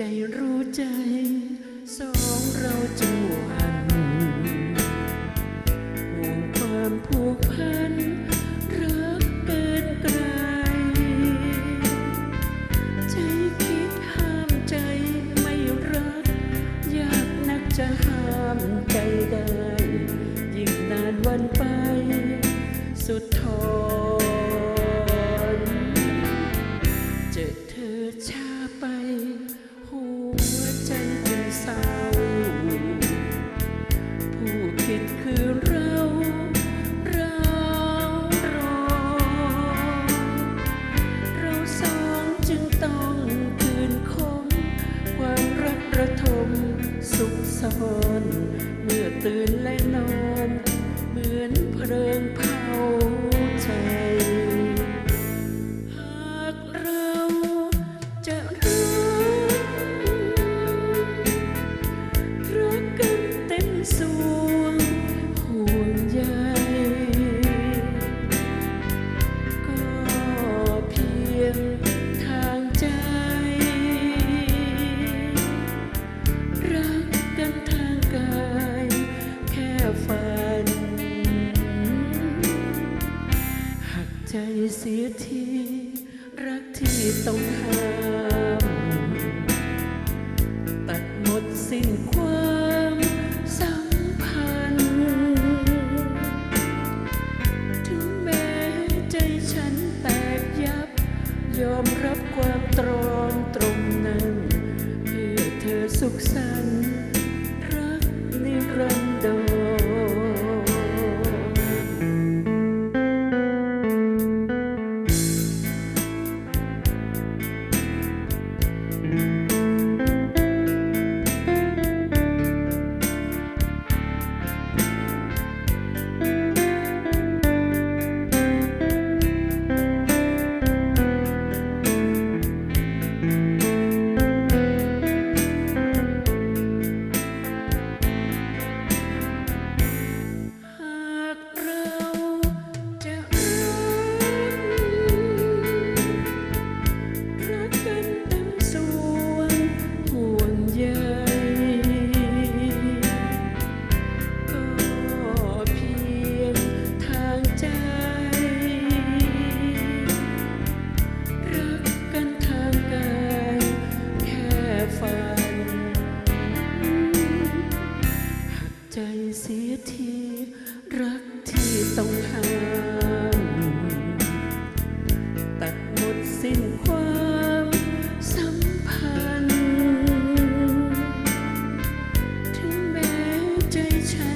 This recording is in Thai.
ใจรู้ใจ สองเราจึงหวันห่วงความผูกพันรักเกินไกลใจคิดห้ามใจไม่รักอยากนักจะห้ามใจได้ ยิ่งนานวันไป สุดทน ข เสียทีรักที่ต้องห้าม ตัดหมดสิ้นความสัมพันธ์ ถึงแม้ใจฉันแตกยับ ยอมรับความตรอมตรงนั้น เพื่อเธอสุขสันต์ เสียทีรักที่ต้องห่างตัดหมดสิ้นความสัมพันธ์ ถึงแม้ใจฉัน